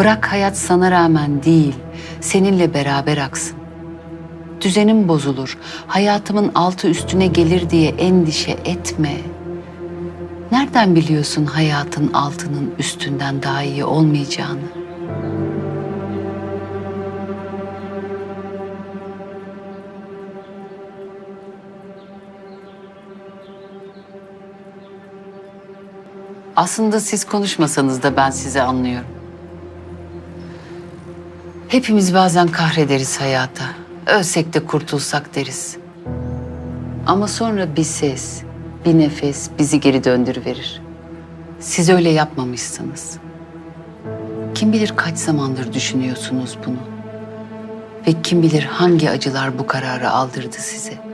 Bırak hayat sana rağmen değil, seninle beraber aksın. Düzenim bozulur, hayatımın altı üstüne gelir diye endişe etme. Nereden biliyorsun hayatın altının üstünden daha iyi olmayacağını? Aslında siz konuşmasanız da ben sizi anlıyorum. Hepimiz bazen kahrederiz hayata. Ölsek de kurtulsak deriz. Ama sonra bir ses, bir nefes bizi geri döndürüverir. Siz öyle yapmamışsınız. Kim bilir kaç zamandır düşünüyorsunuz bunu. Ve kim bilir hangi acılar bu kararı aldırdı size.